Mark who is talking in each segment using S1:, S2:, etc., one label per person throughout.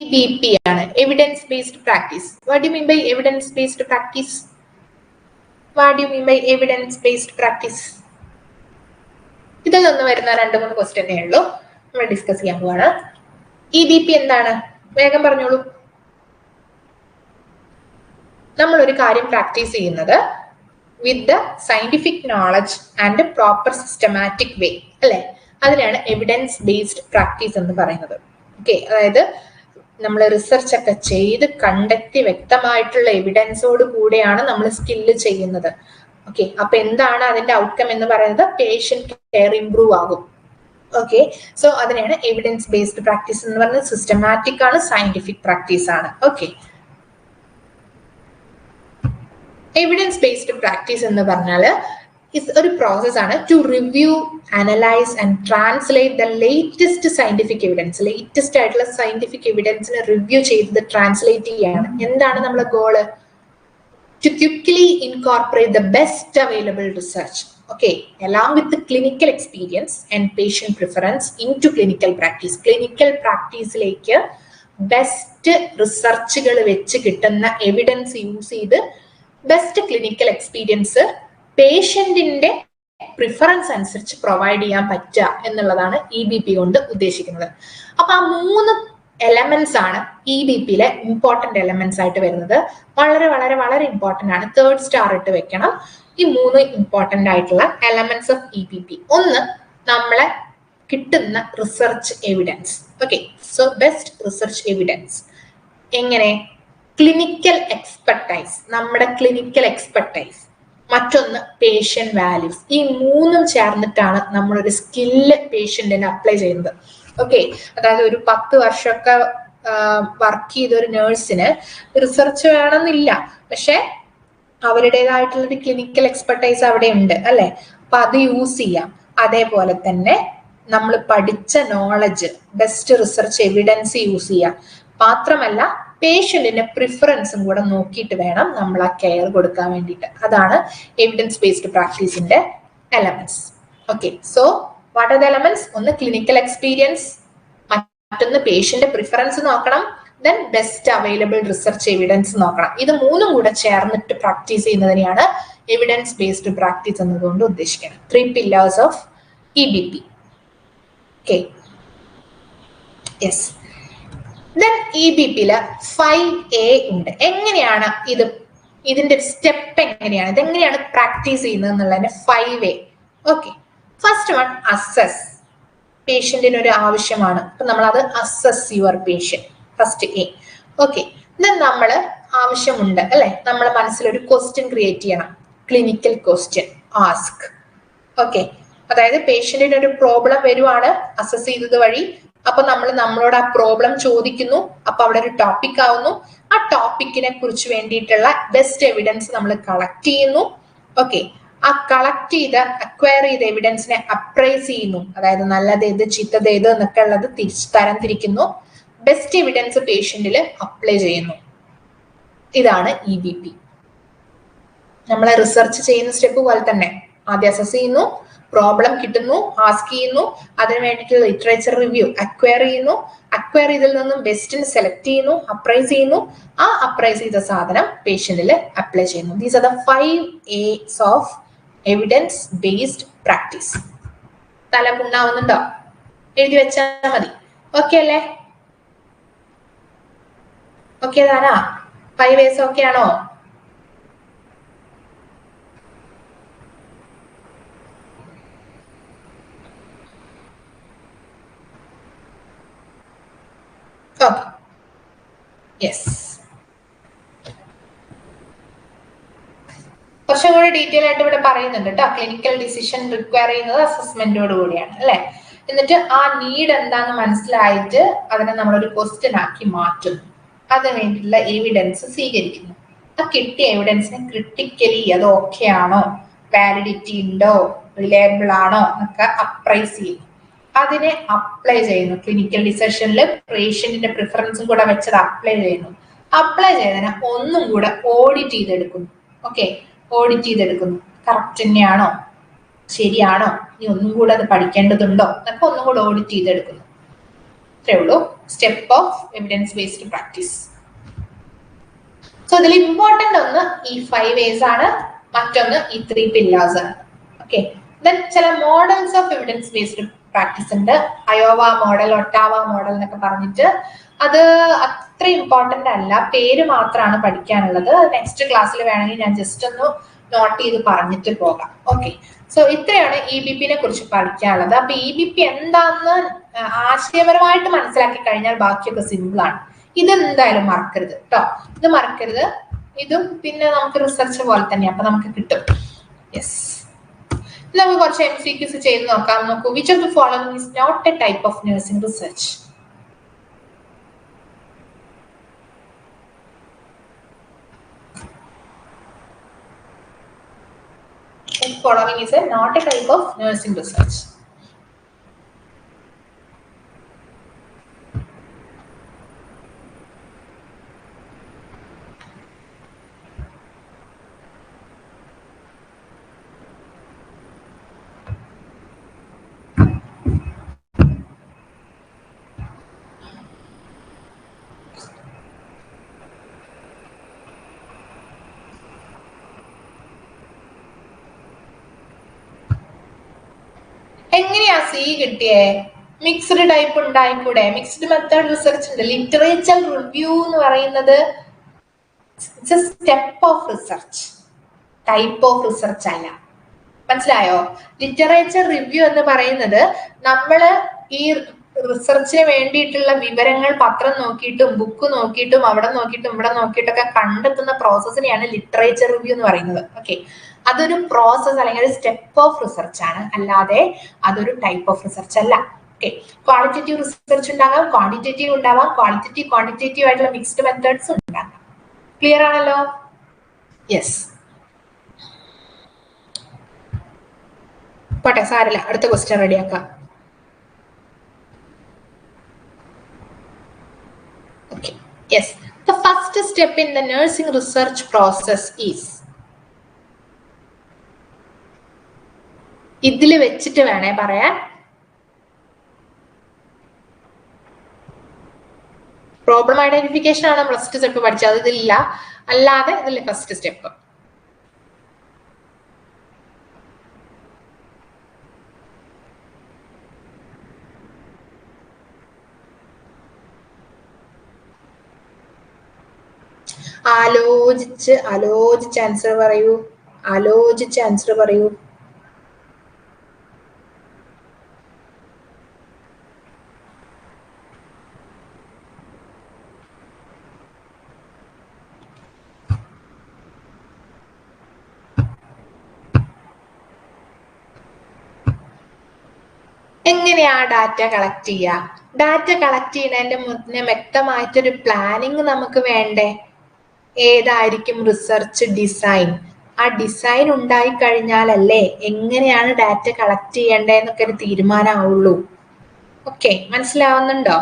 S1: P ആണ്. Evidence based practice what you mean by evidence based practice what you mean by evidence based practice ഇതിൽ നിന്ന് വരുന്ന രണ്ട് മൂന്ന് ക്വസ്റ്റ്യനേ ഉള്ളൂ. നമ്മൾ ഡിസ്കസ് ചെയ്യാൻ പോവാണ്. ഇ ബി പി എന്താണ്? വേഗം പറഞ്ഞോളൂ. നമ്മൾ ഒരു കാര്യം പ്രാക്ടീസ് ചെയ്യുന്നത് with the scientific knowledge and proper systematic way അല്ലെ? അതിനാണ് എവിഡൻസ് ബേസ്ഡ് പ്രാക്ടീസ് എന്ന് പറയുന്നത്. ഓക്കെ അതായത് നമ്മൾ റിസർച്ച് ഒക്കെ ചെയ്ത് കണ്ടെത്തി വ്യക്തമായിട്ടുള്ള എവിഡൻസോട് കൂടെയാണ് നമ്മൾ സ്കില്ല് ചെയ്യുന്നത്. ഓക്കെ അപ്പൊ എന്താണ് അതിന്റെ ഔട്ട്കം എന്ന് പറയുന്നത്? പേഷ്യന്റ് കെയർ ഇംപ്രൂവ് ആകും. ഓക്കെ സോ അതിനെയാണ് എവിഡൻസ് ബേസ്ഡ് പ്രാക്ടീസ് എന്ന് പറയുന്നത്. സിസ്റ്റമാറ്റിക് ആണ് സയന്റിഫിക് പ്രാക്ടീസ് ആണ്. ഓക്കെ എവിഡൻസ് ബേസ്ഡ് പ്രാക്ടീസ് എന്ന് പറഞ്ഞാൽ ഒരു പ്രോസസ് ആണ് to review analyse and translate the latest scientific evidence latest ആയിട്ടുള്ള സയന്റിഫിക് എവിഡൻസിനെ റിവ്യൂ ചെയ്തത് ട്രാൻസ്ലേറ്റ് ചെയ്യാണ്. എന്താണ് നമ്മുടെ goal to quickly incorporate the best available research okay along with clinical experience and patient preference into clinical practice clinical പ്രാക്ടീസിലേക്ക് best റിസർച്ചുകൾ വെച്ച് കിട്ടുന്ന evidence use ചെയ്ത് ബെസ്റ്റ് ക്ലിനിക്കൽ എക്സ്പീരിയൻസ് പേഷ്യന്റിന്റെ പ്രിഫറൻസ് അനുസരിച്ച് പ്രൊവൈഡ് ചെയ്യാൻ പറ്റുക എന്നുള്ളതാണ് ഇ ബി പി കൊണ്ട് ഉദ്ദേശിക്കുന്നത്. അപ്പൊ ആ മൂന്ന് എലമെന്റ്സ് ആണ് ഇ ബി പിയിലെ ഇമ്പോർട്ടന്റ് എലമെന്റ്സ് ആയിട്ട് വരുന്നത്. വളരെ വളരെ വളരെ ഇമ്പോർട്ടന്റ് ആണ്. തേർഡ് സ്റ്റാർ ഇട്ട് വെക്കണം. ഈ മൂന്ന് ഇമ്പോർട്ടന്റ് ആയിട്ടുള്ള elements of E B P ഒന്ന് നമ്മളെ കിട്ടുന്ന research evidence okay so best research evidence എങ്ങനെ? ക്ലിനിക്കൽ എക്സ്പെർട്ടൈസ് നമ്മുടെ ക്ലിനിക്കൽ എക്സ്പെർട്ടൈസ് മറ്റൊന്ന് പേഷ്യന്റ് വാല്യൂസ് ഈ മൂന്നും ചേർന്നിട്ടാണ് നമ്മളൊരു സ്കില്ല് പേഷ്യന്റിന് അപ്ലൈ ചെയ്യുന്നത്. ഓക്കെ അതായത് ഒരു പത്ത് വർഷമൊക്കെ വർക്ക് ചെയ്ത ഒരു നേഴ്സിന് റിസർച്ച് വേണമെന്നില്ല. പക്ഷെ അവരുടേതായിട്ടുള്ള ഒരു ക്ലിനിക്കൽ എക്സ്പെർട്ടൈസ് അവിടെ ഉണ്ട് അല്ലെ? അപ്പൊ അത് യൂസ് ചെയ്യാം. അതേപോലെ തന്നെ നമ്മൾ പഠിച്ച knowledge best research evidence use ചെയ്യാം. മാത്രമല്ല പേഷ്യന്റിന്റെ പ്രിഫറൻസും കൂടെ നോക്കിയിട്ട് വേണം നമ്മൾ ആ കെയർ കൊടുക്കാൻ വേണ്ടിയിട്ട്. അതാണ് evidence based പ്രാക്ടീസിന്റെ elements okay so what are the elements ഒന്ന് ക്ലിനിക്കൽ എക്സ്പീരിയൻസ് മറ്റൊന്ന് പേഷ്യന്റ് പ്രിഫറൻസ് നോക്കണം then best available research evidence നോക്കണം. ഇത് മൂന്നും കൂടെ ചേർന്നിട്ട് പ്രാക്ടീസ് ചെയ്യുന്നതിനെയാണ് എവിഡൻസ് ബേസ്ഡ് പ്രാക്ടീസ് എന്നതുകൊണ്ട് ഉദ്ദേശിക്കുന്നത്. Three pillars of E B P okay yes then E B പിയിൽ ഫൈവ് എ ഉണ്ട്. എങ്ങനെയാണ് ഇത്? ഇതിന്റെ സ്റ്റെപ്പ് എങ്ങനെയാണ്? ഇത് എങ്ങനെയാണ് പ്രാക്ടീസ് ചെയ്യുന്നത് എന്നുള്ളതിന് five A okay first one assess പേഷ്യന്റിന് ഒരു ആവശ്യമാണ്. അപ്പൊ നമ്മൾ അത് assess your patient first A okay then നമ്മൾ ആവശ്യമുണ്ട് അല്ലെ? നമ്മളെ മനസ്സിൽ ഒരു ക്വസ്റ്റ്യൻ ക്രിയേറ്റ് ചെയ്യണം. ക്ലിനിക്കൽ ക്വസ്റ്റ്യൻ ആസ്ക് ഓക്കെ അതായത് പേഷ്യന്റിന് ഒരു പ്രോബ്ലം വരുവാണ് അസസ് ചെയ്തത് വഴി അപ്പൊ നമ്മൾ നമ്മളോട് ആ പ്രോബ്ലം ചോദിക്കുന്നു. അപ്പൊ അവിടെ ഒരു ടോപ്പിക് ആവുന്നു. ആ ടോപ്പിക്കിനെ കുറിച്ച് വേണ്ടിയിട്ടുള്ള ബെസ്റ്റ് എവിഡൻസ് നമ്മൾ കളക്ട് ചെയ്യുന്നു. ഓക്കെ ആ കളക്ട് ചെയ്ത അക്വയർ ചെയ്ത എവിഡൻസിനെ അപ്രൈസ് ചെയ്യുന്നു. അതായത് നല്ലത് ഏത് ചീത്തത് ഏത് എന്നൊക്കെ ഉള്ളത് തിരിച്ച് തരംതിരിക്കുന്നു. ബെസ്റ്റ് എവിഡൻസ് പേഷ്യന്റിൽ അപ്ലൈ ചെയ്യുന്നു. ഇതാണ് ഇ ബി പി നമ്മളെ റിസർച്ച് ചെയ്യുന്ന സ്റ്റെപ്പ് പോലെ തന്നെ. ആദ്യം അസസ് ചെയ്യുന്നു. പ്രോബ്ലം കിട്ടുന്നു ആസ്ക് ചെയ്യുന്നു. അതിന് വേണ്ടിയിട്ടുള്ള ലിറ്ററേച്ചർ റിവ്യൂ അക്വയർ ചെയ്യുന്നു. അക്വയർ ഇതിൽ നിന്നും ബെസ്റ്റിന് സെലക്ട് ചെയ്യുന്നു അപ്രൈസ് ചെയ്യുന്നു. ആ അപ്രൈസ് ചെയ്ത സാധനം പേഷ്യന്റിൽ അപ്ലൈ ചെയ്യുന്നു. These are the five S of evidence based practice തല പുണ്ണാവുന്നുണ്ടോ എഴുതി വെച്ചാൽ മതി. ഓക്കെ അല്ലേ? ഓക്കെ താനാ? ഫൈവ് എസ് ഓക്കെ ആണോ? ഓക്കെ യെസ് കുറച്ചും കൂടി ഡീറ്റെയിൽ ആയിട്ട് ഇവിടെ പറയുന്നുണ്ട് കേട്ടോ ക്ലിനിക്കൽ ഡിസിഷൻ റിക്വയർ ചെയ്യുന്നത് അസസ്മെന്റോട് കൂടിയാണ് അല്ലെ? എന്നിട്ട് ആ നീഡ് എന്താന്ന് മനസ്സിലായിട്ട് അതിനെ നമ്മളൊരു ക്വസ്റ്റ്യൻ ആക്കി മാറ്റുന്നു. അതിന് വേണ്ടിയിട്ടുള്ള എവിഡൻസ് സ്വീകരിക്കുന്നു. ആ കിട്ടിയ എവിഡൻസിനെ ക്രിട്ടിക്കലി അത് ഓക്കെ ആണോ? വാലിഡിറ്റി ഉണ്ടോ? റിലയബിൾ ആണോ? എന്നൊക്കെ അപ്രൈസ് ചെയ്യുന്നു. അതിനെ അപ്ലൈ ചെയ്യുന്നു. ക്ലിനിക്കൽ ഡിസിഷനിൽ പേഷ്യന്റിന്റെ പ്രിഫറൻസും കൂടെ വെച്ചത് അപ്ലൈ ചെയ്യുന്നു. അപ്ലൈ ചെയ്തതിനെ ഒന്നും കൂടെ ഓഡിറ്റ് ചെയ്തെടുക്കുന്നു. ഓക്കെ ഓഡിറ്റ് ചെയ്തെടുക്കുന്നു. കറക്റ്റ് തന്നെയാണോ? ശരിയാണോ? ഇനി ഒന്നും കൂടെ അത് പഠിക്കേണ്ടതുണ്ടോ? എന്നൊക്കെ ഒന്നും കൂടെ ഓഡിറ്റ് ചെയ്തെടുക്കുന്നു. ഇത്രേ ഉള്ളൂ. Step of evidence based practice so ഇതിൽ ഇമ്പോർട്ടന്റ് ഒന്ന് ഈ ഫൈവ് ഏസ് ആണ്. മറ്റൊന്ന് ഈ ത്രീ പില്ലേഴ്സ് ആണ്. ഓക്കെ ദെൻ ചില models of evidence based practice ഉണ്ട്. അയോവ മോഡൽ ഒട്ടാവ മോഡൽ എന്നൊക്കെ പറഞ്ഞിട്ട് അത് അത്ര ഇമ്പോർട്ടന്റ് അല്ല. പേര് മാത്രമാണ് പഠിക്കാനുള്ളത്. നെക്സ്റ്റ് ക്ലാസ്സിൽ വേണമെങ്കിൽ ഞാൻ ജസ്റ്റ് ഒന്ന് നോട്ട് ചെയ്ത് പറഞ്ഞിട്ട് പോകാം. ഓക്കെ സോ ഇത്രയാണ് ഇ ബി പിനെ കുറിച്ച് പഠിക്കാനുള്ളത്. അപ്പൊ ഇ ബി പി എന്താന്ന് ആശയപരമായിട്ട് മനസ്സിലാക്കി കഴിഞ്ഞാൽ ബാക്കിയൊക്കെ സിമ്പിൾ ആണ്. ഇത് എന്തായാലും മറക്കരുത് കേട്ടോ ഇത് മറക്കരുത്. ഇതും പിന്നെ നമുക്ക് റിസർച്ച് പോലെ തന്നെ അപ്പൊ നമുക്ക് കിട്ടും. യെസ് നമുക്ക് കുറച്ച് എം സി ക്യൂസ് ചെയ്ത് നോക്കാം നോക്കൂ which of the following is not a type of nursing research following is a not a type of nursing research. എങ്ങനെയാ സി കിട്ടിയേ? മിക്സ്ഡ് ടൈപ്പ് ഉണ്ടായിക്കൂടെ? മിക്സ്ഡ് മെത്തേഡ് റിസർച്ച് ഉണ്ട്. ലിറ്ററേച്ചർ റിവ്യൂ എന്ന് പറയുന്നത് step of research type of research അല്ല. മനസ്സിലായോ? Literature review എന്ന് പറയുന്നത് നമ്മൾ ഈ റിസർച്ചിന് വേണ്ടിയിട്ടുള്ള വിവരങ്ങൾ പത്രം നോക്കിയിട്ടും ബുക്ക് നോക്കിയിട്ടും അവിടെ നോക്കിയിട്ടും ഇവിടെ നോക്കിയിട്ടൊക്കെ കണ്ടെത്തുന്ന പ്രോസസ്സിനെയാണ് ലിറ്ററേച്ചർ റിവ്യൂ എന്ന് പറയുന്നത്. ഓക്കെ അതൊരു പ്രോസസ് അല്ലെങ്കിൽ ഒരു സ്റ്റെപ്പ് ഓഫ് റിസർച്ച് ആണ്. അല്ലാതെ അതൊരു ടൈപ്പ് ഓഫ് റിസർച്ച് അല്ല. ഓക്കെ ക്വാളിറ്റേറ്റീവ് റിസർച്ച് ഉണ്ടാകാം ക്വാണ്ടിറ്റേറ്റീവ് ഉണ്ടാവാം ക്വാളിറ്റേറ്റീവ് ക്വാണ്ടിറ്റേറ്റീവ് ആയിട്ടുള്ള മിക്സ്ഡ് മെത്തേഡ്സ് ഉണ്ടാകാം. ക്ലിയർ ആണല്ലോ? യെസ് പോട്ടെ സാരല്ല. അടുത്ത ക്വസ്റ്റ്യൻ റെഡിയാക്കാം okay yes the first step in the nursing research process is ഇതിൽ വെച്ചിട്ട് വേണേ പറയാൻ. പ്രോബ്ലം ഐഡന്റിഫിക്കേഷൻ ആണ് ഫസ്റ്റ് സ്റ്റെപ്പ് പഠിച്ചത്. അത് ഇതില്ല അല്ലാതെ ഇതിലെ ഫസ്റ്റ് സ്റ്റെപ്പ് ആലോചിച്ച് ആലോചിച്ച് ആൻസർ പറയൂ. ആലോചിച്ച് ആൻസർ പറയൂ. എങ്ങനെയാ ഡാറ്റ കളക്ട് ചെയ്യുക ഡാറ്റ കളക്ട് ചെയ്യുന്നതിന്റെ മുന്നേ വ്യക്തമായിട്ടൊരു പ്ലാനിങ് നമുക്ക് വേണ്ടേ? ഏതായിരിക്കും റിസർച്ച് ഡിസൈൻ ആ ഡിസൈൻ ഉണ്ടായി കഴിഞ്ഞാലല്ലേ എങ്ങനെയാണ് ഡാറ്റ കളക്ട് ചെയ്യേണ്ടതെന്നൊക്കെ ഒരു തീരുമാനമാവുള്ളൂ. ഓക്കെ മനസ്സിലാവുന്നുണ്ടോ?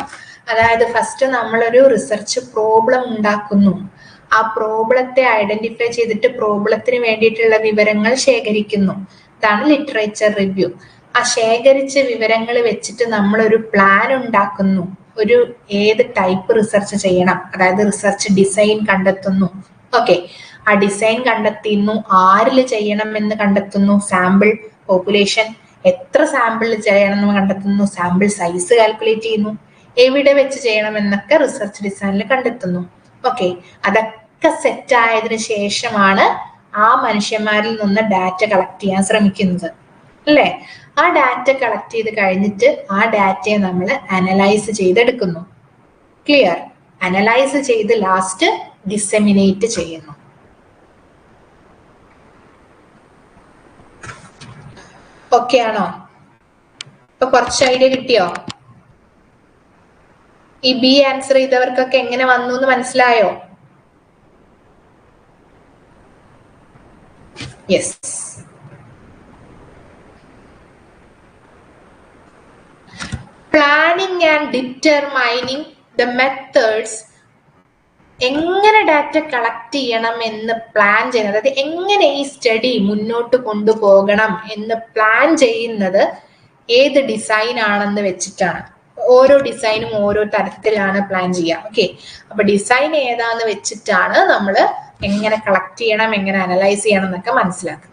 S1: അതായത് ഫസ്റ്റ് നമ്മളൊരു റിസർച്ച് പ്രോബ്ലം ഉണ്ടാക്കുന്നു. ആ പ്രോബ്ലത്തെ ഐഡന്റിഫൈ ചെയ്തിട്ട് പ്രോബ്ലത്തിന് വേണ്ടിയിട്ടുള്ള വിവരങ്ങൾ ശേഖരിക്കുന്നു. ഇതാണ് ലിറ്ററേച്ചർ റിവ്യൂ ആ ശേഖരിച്ച വിവരങ്ങൾ വെച്ചിട്ട് നമ്മൾ ഒരു പ്ലാൻ ഉണ്ടാക്കുന്നു. ഒരു ഏത് ടൈപ്പ് റിസർച്ച് ചെയ്യണം. അതായത് റിസർച്ച് ഡിസൈൻ കണ്ടെത്തുന്നു. ഓക്കെ ആ ഡിസൈൻ കണ്ടെത്തുന്നു ആരിൽ ചെയ്യണം എന്ന് കണ്ടെത്തുന്നു? സാമ്പിൾ പോപ്പുലേഷൻ എത്ര സാമ്പിൾ ചെയ്യണം എന്ന് കണ്ടെത്തുന്നു? സാമ്പിൾ സൈസ് കാൽക്കുലേറ്റ് ചെയ്യുന്നു. എവിടെ വെച്ച് ചെയ്യണം എന്നൊക്കെ റിസർച്ച് ഡിസൈനിൽ കണ്ടെത്തുന്നു. ഓക്കെ അതൊക്കെ സെറ്റ് ആയതിനു ശേഷമാണ് ആ മനുഷ്യന്മാരിൽ നിന്ന് ഡാറ്റ കളക്ട് ചെയ്യാൻ ശ്രമിക്കുന്നത്. അല്ലേ? ആ ഡാറ്റ കളക്ട് ചെയ്ത് കഴിഞ്ഞിട്ട് ആ ഡാറ്റയെ നമ്മൾ അനലൈസ് ചെയ്തെടുക്കുന്നു. ക്ലിയർ അനലൈസ് ചെയ്ത് ലാസ്റ്റ് ഡിസെമിനേറ്റ് ചെയ്യുന്നു. ഓക്കെ ആണോ? ഇപ്പൊ കുറച്ച് ഐഡിയ കിട്ടിയോ? ഈ ബി ആൻസർ ചെയ്തവർക്കൊക്കെ എങ്ങനെ വന്നു എന്ന് മനസ്സിലായോ? Yes planning and determining the methods എങ്ങനെ ഡാറ്റ കളക്ട് ചെയ്യണം എന്ന് പ്ലാൻ ചെയ്യുന്നത്? അതായത് എങ്ങനെ ഈ സ്റ്റഡി മുന്നോട്ട് കൊണ്ടുപോകണം എന്ന് പ്ലാൻ ചെയ്യുന്നത് ഏത് ഡിസൈൻ ആണെന്ന് വെച്ചിട്ടാണ്. ഓരോ ഡിസൈനും ഓരോ തരത്തിലാണ് പ്ലാൻ ചെയ്യുക. ഓക്കെ അപ്പൊ ഡിസൈൻ ഏതാന്ന് വെച്ചിട്ടാണ് നമ്മൾ എങ്ങനെ കളക്ട് ചെയ്യണം എങ്ങനെ അനലൈസ് ചെയ്യണം എന്നൊക്കെ മനസ്സിലാക്കുക